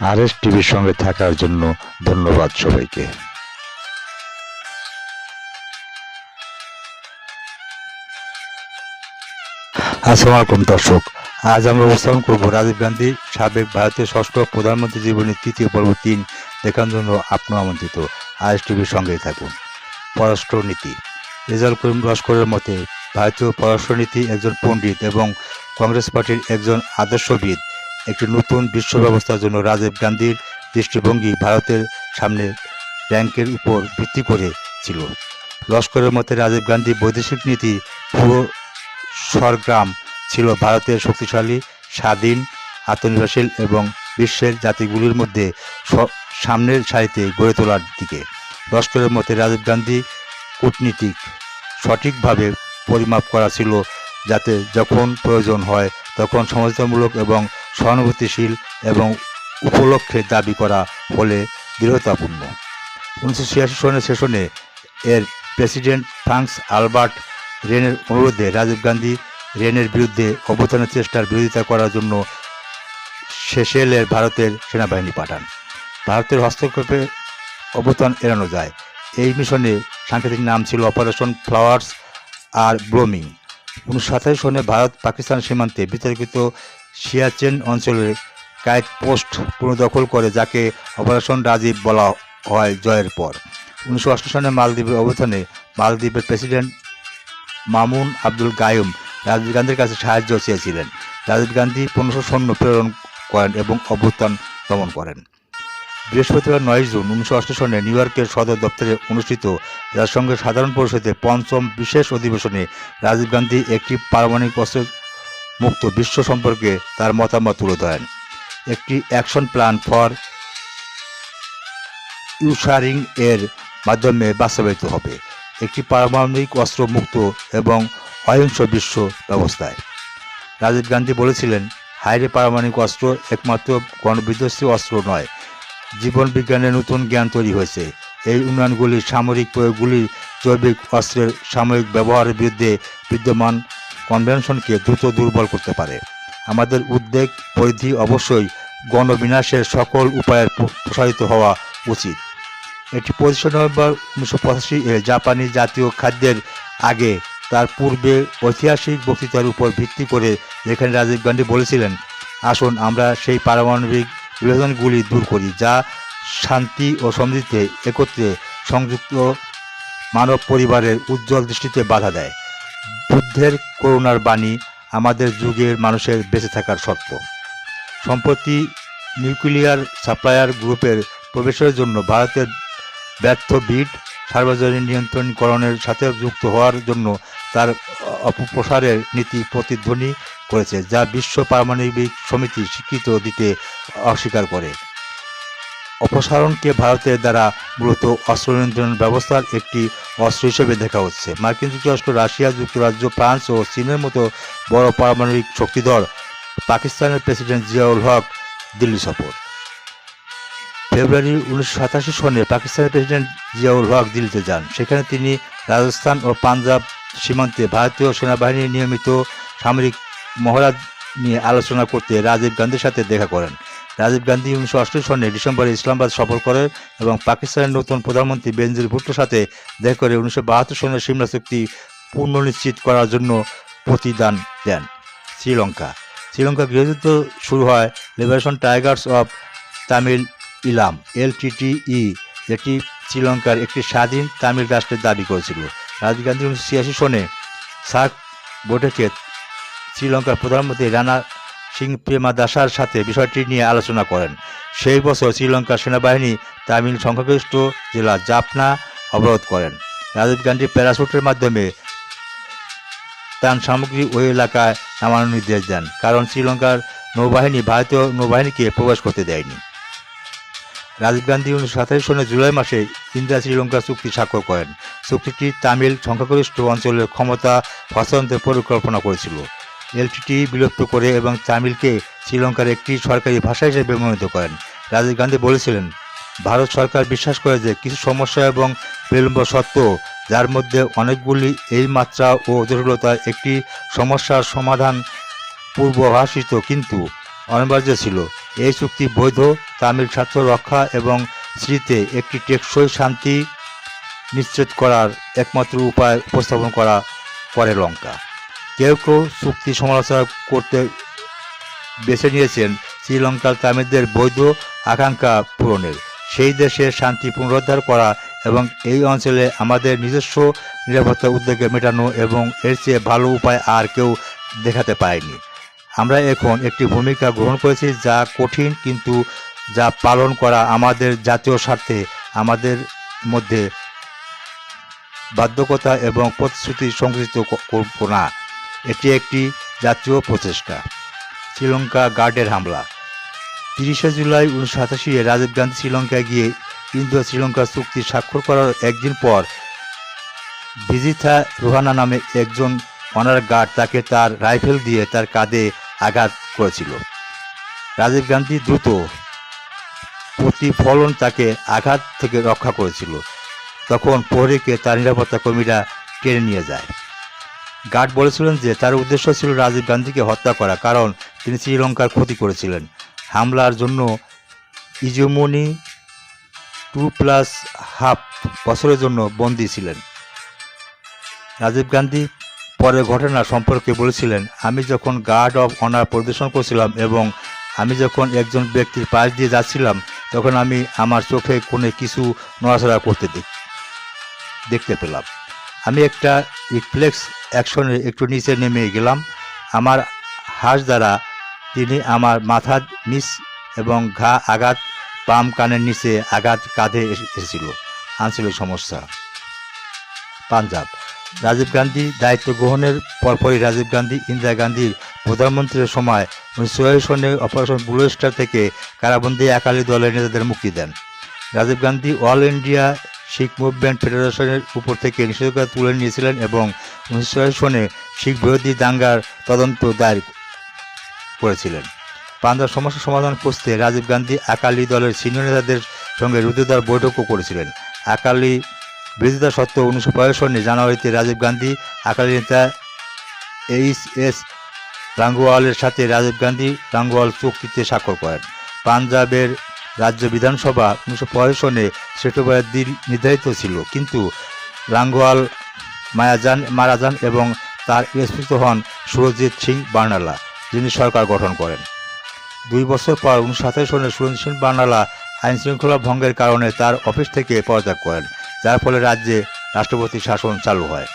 আর S টিভির সঙ্গে থাকার জন্য ধন্যবাদ সবাইকে। আসসালামু আলাইকুম দর্শক, আজ আমরা অবস্থান করব রাজীব গান্ধী, সাবেক ভারতের ষষ্ঠ প্রধানমন্ত্রী জীবনের তৃতীয় পর্ব তিন দেখার জন্য আপনার আমন্ত্রিত। আর এস টিভির সঙ্গেই থাকুন। পররাষ্ট্রনীতি। রেজাল করিম লস্করের মতে, ভারতীয় পররাষ্ট্রনীতি একজন পণ্ডিত এবং কংগ্রেস পার্টির একজন আদর্শবিদ। একটি নতুন বিশ্ব ব্যবস্থার জন্য রাজীব গান্ধীর দৃষ্টিভঙ্গি ভারতের সামনে র্যাঙ্কের উপর ভিত্তি করে ছিল। লস্করের মতে, রাজীব গান্ধী বৈদেশিক নীতি পুরো স্বরগ্রাম ছিল ভারতের শক্তিশালী, স্বাধীন, আত্মনির্ভরশীল এবং বিশ্বের জাতিগুলির মধ্যে সামনের সারিতে গড়ে তোলার দিকে। লস্করের মতে, রাজীব গান্ধী কূটনীতিক সঠিকভাবে পরিমাপ করা ছিল যাতে যখন প্রয়োজন হয় তখন সমালোচনামূলক এবং সহানুভূতিশীল এবং উপলক্ষে দাবি করা হলে দৃঢ়তাপূর্ণ। উনিশশো ছিয়াশি সনের সেশনে এর প্রেসিডেন্ট ফ্রান্স আলবার্ট রেনের অনুরোধে রাজীব গান্ধী রেনের বিরুদ্ধে অভ্যুত্থানের চেষ্টার বিরোধিতা করার জন্য শেষেলের ভারতের সেনাবাহিনী পাঠান। ভারতের হস্তক্ষেপে অভ্যুত্থান এড়ানো যায়। এই মিশনে সাংকেতিক নাম ছিল অপারেশন ফ্লাওয়ার্স আর ব্লোমিং। উনিশশো সাতাশ সনে ভারত পাকিস্তান সীমান্তে বিতর্কিত সিয়াচেন অঞ্চলের কাইট পোস্ট পুনর্দখল করে, যাকে অপারেশন রাজীব বলা হয় জয়ের পর। উনিশশো অষ্টাশি সনে মালদ্বীপের অবস্থানে মালদ্বীপের প্রেসিডেন্ট মামুন আব্দুল গায়ুম রাজীব গান্ধীর কাছে সাহায্য চেয়েছিলেন। রাজীব গান্ধী পনেরোশো সৈন্য প্রেরণ করেন এবং অভ্যুত্থান দমন করেন। বৃহস্পতিবার নয় জুন উনিশশো অষ্টাশি সনে নিউ ইয়র্কের সদর দপ্তরে অনুষ্ঠিত জাতিসংঘের সাধারণ পরিষদের পঞ্চম বিশেষ অধিবেশনে রাজীব গান্ধী একটি পারমাণবিক অস্ত্র মুক্ত বিশ্ব সম্পর্কে তার মতামত তুলে ধরেন। একটি অ্যাকশন প্ল্যান ফর ইউসারিং এর মাধ্যমে বাস্তবায়িত হবে। একটি পারমাণবিক অস্ত্র মুক্ত এবং অহিংস বিশ্ব ব্যবস্থায়। রাজীব গান্ধী বলেছিলেন, হাইরে পারমাণবিক অস্ত্র একমাত্র গণবিধ্বস্ত অস্ত্র নয়, জীবন বিজ্ঞানের নতুন জ্ঞান তৈরি হয়েছে। এই উন্নয়নগুলি সামরিক প্রয়োগগুলি জৈবিক অস্ত্রের সাময়িক ব্যবহারের বিরুদ্ধে বিদ্যমান কনভেনশনকে দ্রুত দুর্বল করতে পারে। আমাদের উদ্বেগ পরিধি অবশ্যই গণবিনাশের সকল উপায়ের প্রসারিত হওয়া উচিত। এটি পঁচিশে নভেম্বর উনিশশো পঁচাশি এ জাপানি জাতীয় খাদ্যের আগে তার পূর্বে ঐতিহাসিক বক্তৃতার উপর ভিত্তি করে যেখানে রাজীব গান্ধী বলেছিলেন, আসুন আমরা সেই পারমাণবিক বিভাজনগুলি দূর করি যা শান্তি ও সমৃদ্ধিতে একত্রে সংযুক্ত মানব পরিবারের উজ্জ্বল দৃষ্টিতে বাধা দেয়। বুদ্ধের করুণার বাণী আমাদের যুগের মানুষের বেঁচে থাকার শর্ত। সম্প্রতি নিউক্লিয়ার সাপ্লায়ার গ্রুপের প্রবেশের জন্য ভারতের ব্যর্থ বিড সার্বজনীন নিয়ন্ত্রণকরণের সাথে যুক্ত হওয়ার জন্য তার অপপ্রসারের নীতি প্রতিধ্বনি করেছে, যা বিশ্ব পারমাণবিক সমিতি স্বীকৃত দিতে অস্বীকার করে। অপসারণকে ভারতের দ্বারা মূলত অস্ত্র নিয়ন্ত্রণ ব্যবস্থার একটি অস্ত্র হিসেবে দেখা হচ্ছে। মার্কিন যুক্তরাষ্ট্র, রাশিয়া, যুক্তরাজ্য, ফ্রান্স ও চীনের মতো বড় পারমাণবিক শক্তিধর পাকিস্তানের প্রেসিডেন্ট জিয়াউল হক দিল্লি সফর। ফেব্রুয়ারি উনিশশো সাতাশি সনে পাকিস্তানের প্রেসিডেন্ট জিয়াউল হক দিল্লিতে যান। সেখানে তিনি রাজস্থান ও পাঞ্জাব সীমান্তে ভারতীয় সেনাবাহিনীর নিয়মিত সামরিক মহড়া নিয়ে আলোচনা করতে রাজীব গান্ধীর সাথে দেখা করেন। রাজীব গান্ধী উনিশশো অষ্টাশি সনে ডিসেম্বরে ইসলামাবাদ সফর করে এবং পাকিস্তানের নতুন প্রধানমন্ত্রী বেনজির ভুট্টোর সাথে দেখা করে উনিশশো বাহাত্তর সনের সিমলা চুক্তি পুনর্নিশ্চিত করার জন্য প্রতিদান দেন শ্রীলঙ্কা। শ্রীলঙ্কা গৃহযুদ্ধ শুরু হয় Liberation Tigers of Tamil Eelam LTTE যেটি শ্রীলঙ্কার একটি স্বাধীন তামিল রাষ্ট্রের দাবি করেছিল। রাজীব গান্ধী উনিশশো ছিয়াশি সনে সার্ক বৈঠকে শ্রীলঙ্কার প্রধানমন্ত্রী রানা সিং প্রেমাদাসার সাথে বিষয়টি নিয়ে আলোচনা করেন। সেই বছর শ্রীলঙ্কার সেনাবাহিনী তামিল সংখ্যাগরিষ্ঠ জেলা জাফনা অবরোধ করেন। রাজীব গান্ধী প্যারাশুটের মাধ্যমে ত্রাণ সামগ্রী ওই এলাকায় নামানোর নির্দেশ দেন, কারণ শ্রীলঙ্কার নৌবাহিনী ভারতীয় নৌবাহিনীকে প্রবেশ করতে দেয়নি। রাজীব গান্ধী উনিশশো সাতাশ সনে জুলাই মাসে ইন্দিরা শ্রীলঙ্কা চুক্তি স্বাক্ষর করেন। চুক্তিটি তামিল সংখ্যাগরিষ্ঠ অঞ্চলের ক্ষমতা হস্তান্তরের পরিকল্পনা করেছিল। এলটিটি বিলুপ্ত করে এবং তামিলকে শ্রীলঙ্কার একটি সরকারি ভাষা হিসেবে মনোনীত করেন। রাজীব গান্ধী বলেছিলেন, ভারত সরকার বিশ্বাস করে যে কিছু সমস্যা এবং বিলম্ব সত্ত্বেও যার মধ্যে অনেকগুলি এই মাত্রা ও জটিলতার একটি সমস্যার সমাধান পূর্বভাষিত কিন্তু অনিবার্য ছিল। এই চুক্তি বৈধ, তামিল স্বার্থ রক্ষা এবং স্মৃতিতে একটি টেকসই শান্তি নিশ্চিত করার একমাত্র উপায় উপস্থাপন করা করে লঙ্কা। কেউ কেউ চুক্তি সমালোচনা করতে বেছে নিয়েছেন শ্রীলঙ্কার তামিলদের বৈধ আকাঙ্ক্ষা পূরণের। সেই দেশে শান্তি পুনরুদ্ধার করা এবং এই অঞ্চলে আমাদের নিজস্ব নিরাপত্তা উদ্যোগে মেটানো এবং এর চেয়ে ভালো উপায় আর কেউ দেখাতে পায়নি। আমরা এখন একটি ভূমিকা গ্রহণ করেছি যা কঠিন কিন্তু যা পালন করা আমাদের জাতীয় স্বার্থে, আমাদের মধ্যে বাধ্যকতা এবং প্রতিশ্রুতি সংযোজিত করব না। একটি জাতীয় প্রচেষ্টা। শ্রীলঙ্কা গার্ডের হামলা। তিরিশে জুলাই উনিশশো সাতাশি রাজীব গান্ধী শ্রীলঙ্কায় গিয়ে ইন্দো শ্রীলঙ্কা চুক্তি স্বাক্ষর করার একদিন পর ভিজিথা রোহানা নামে একজন অনার গার্ড তাকে তার রাইফেল দিয়ে তার কাঁধে আঘাত করেছিল। রাজীব গান্ধী দ্রুত প্রতিফলন তাকে আঘাত থেকে রক্ষা করেছিল। তখন প্রহরীকে তার নিরাপত্তা কর্মীরা কেড়ে নিয়ে যায়। গার্ড বলেছিলেন যে তার উদ্দেশ্য ছিল রাজীব গান্ধীকে হত্যা করা, কারণ তিনি শ্রীলঙ্কার ক্ষতি করেছিলেন। হামলার জন্য ইজুমনি টু প্লাস হাফ বছরের জন্য বন্দী ছিলেন। রাজীব গান্ধী পরে ঘটনা সম্পর্কে বলেছিলেন, আমি যখন গার্ড অফ অনার পরিদর্শন করছিলাম এবং আমি যখন একজন ব্যক্তির পাশ দিয়ে যাচ্ছিলাম, তখন আমি আমার চোখে কোণে কিছু নড়াচড়া করতে দেখ- দেখতে পেলাম। আমি একটা রিফ্লেক্স অ্যাকশনে একটু নিচে নেমে গেলাম। আমার হাঁস দ্বারা তিনি আমার মাথার নিচ এবং ঘা আঘাত পাম কানের নিচে আঘাত, কাঁধে এসে- এসেছিল। আঞ্চলিক সমস্যা। পাঞ্জাব। রাজীব গান্ধী দায়িত্ব গ্রহণের পরপরই রাজীব গান্ধী ইন্দিরা গান্ধীর প্রধানমন্ত্রীর সময় উনিশশো সনে অপারেশন ব্লু স্টার থেকে কারাবন্দী একালি দলের নেতাদের মুক্তি দেন। Rajiv Gandhi all India Sikh movement ফেডারেশনের উপর থেকে নিষেধাজ্ঞা তুলে নিয়েছিলেন এবং উনিশশো সনে শিখ বিরোধী দাঙ্গার তদন্ত দায়ের করেছিলেন। পাঞ্জাব সমস্যা সমাধান করতে রাজীব গান্ধী আকালি দলের সিনিয়র নেতাদের সঙ্গে রুদ্ধদ্বার বৈঠকও করেছিলেন। আকালি বিরোধিতা সত্ত্বেও উনিশশো পঁয়ষট্টি সনে জানুয়ারিতে রাজীব গান্ধী আকালি নেতা এইচ এস রাঙ্গওয়ালের সাথে রাজীব গান্ধী রাঙ্গওয়াল চুক্তিতে স্বাক্ষর করেন। পাঞ্জাবের রাজ্য বিধানসভা উনিশশো পঁয়ষট্টি সনে দিন নির্ধারিত ছিল। কিন্তু রাঙ্গোয়াল মায়াজান যান মারা যান এবং তার স্থিত হন সুরজিৎ সিং বার্নালা, যিনি সরকার গঠন করেন। দুই বছর পর উনিশশো সাতাশ সনে সুরজিৎ সিং বার্নালা আইন শৃঙ্খলা ভঙ্গের কারণে তার অফিস থেকে পদত্যাগ করেন, যার ফলে রাজ্যে রাষ্ট্রপতি শাসন চালু হয়।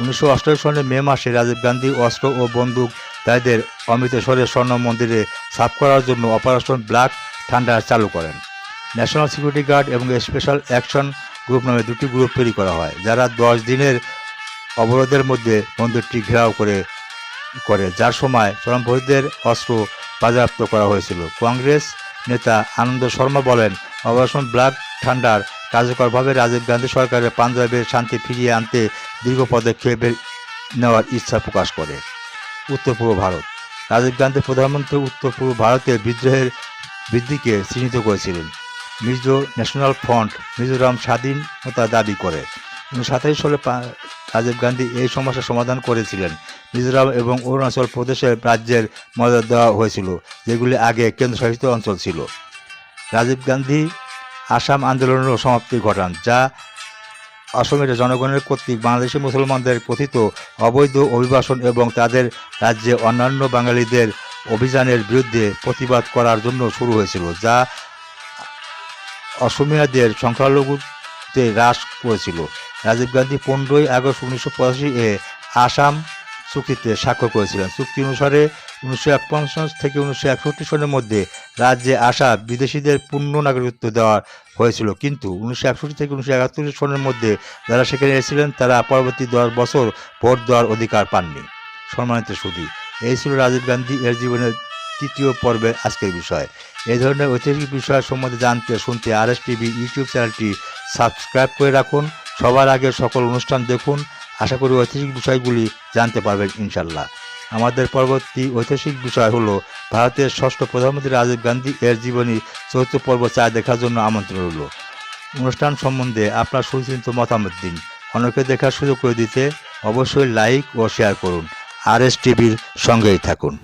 উনিশশো অষ্টাশি সনে মে মাসে রাজীব গান্ধী অস্ত্র ও বন্দুক তাদের অমৃতসরের স্বর্ণ মন্দিরে সাফ করার জন্য অপারেশন ব্ল্যাক থান্ডার চালু করেন। ন্যাশনাল সিকিউরিটি গার্ড এবং স্পেশাল অ্যাকশন গ্রুপ নামে দুটি গ্রুপ তৈরি করা হয়, যারা দশ দিনের অবরোধের মধ্যে মন্দিরটি ঘেরাও করে করে, যার সময় চরমপন্থীদের অস্ত্র বাজেয়াপ্ত করা হয়েছিল। কংগ্রেস নেতা আনন্দ শর্মা বলেন, অপারেশন ব্ল্যাক থান্ডার কার্যকরভাবে রাজীব গান্ধী সরকারের পাঞ্জাবের শান্তি ফিরিয়ে আনতে দীর্ঘ পদক্ষেপের নেওয়ার ইচ্ছা প্রকাশ করে। উত্তর পূর্ব ভারত। রাজীব গান্ধী প্রধানমন্ত্রী উত্তর পূর্ব ভারতের বিদ্রোহের বৃদ্ধিকে চিহ্নিত করেছিলেন। মিজো ন্যাশনাল ফ্রন্ট মিজোরাম স্বাধীনতা দাবি করে। উনিশশো সাতাশ সালে রাজীব গান্ধী এই সমস্যার সমাধান করেছিলেন। মিজোরাম এবং অরুণাচল প্রদেশের রাজ্যের মর্যাদা দেওয়া হয়েছিল, যেগুলি আগে কেন্দ্রশাসিত অঞ্চল ছিল। রাজীব গান্ধী আসাম আন্দোলনেরও সমাপ্তি ঘটান, যা অসমের জনগণের কর্তৃক বাংলাদেশি মুসলমানদের কথিত অবৈধ অভিবাসন এবং তাদের রাজ্যে অন্যান্য বাঙালিদের অভিযানের বিরুদ্ধে প্রতিবাদ করার জন্য শুরু হয়েছিল, যা অসমিয়াদের সংখ্যালঘুতে হ্রাস করেছিল। রাজীব গান্ধী পনেরোই আগস্ট উনিশশো পঁচাশি এ আসাম চুক্তিতে স্বাক্ষর করেছিলেন। চুক্তি অনুসারে উনিশশো একপঞ্চাশ থেকে উনিশশো একষট্টি সনের মধ্যে রাজ্যে আসা বিদেশিদের পূর্ণ নাগরিকত্ব দেওয়া হয়েছিল। কিন্তু উনিশশো একষট্টি থেকে উনিশশো একাত্তর সনের মধ্যে যারা সেখানে এসেছিলেন, তারা পরবর্তী দশ বছর ভোট দেওয়ার অধিকার পাননি। সম্মানিত সুদী এই ছিল রাজীব গান্ধী এর জীবনের তৃতীয় পর্বের আজকের বিষয়। এই ধরনের ঐতিহাসিক বিষয় সম্বন্ধে জানতে শুনতে আর এস টিভি ইউটিউব চ্যানেলটি সাবস্ক্রাইব করে রাখুন। সবার আগে সকল অনুষ্ঠান দেখুন। আশা করি ঐতিহাসিক বিষয়গুলি জানতে পারবেন ইনশাল্লাহ আমাদের পরবর্তী ঐতিহাসিক বিষয় হলো ভারতের ষষ্ঠ প্রধানমন্ত্রী রাজীব গান্ধী এর জীবনী চতুর্থ পর্ব চা দেখার জন্য আমন্ত্রণ রইল। অনুষ্ঠান সম্বন্ধে আপনার সুচিন্ত মতামত দিন। অনেকে দেখার সুযোগ করে দিতে অবশ্যই লাইক ও শেয়ার করুন। আর এস টিভির সঙ্গেই থাকুন।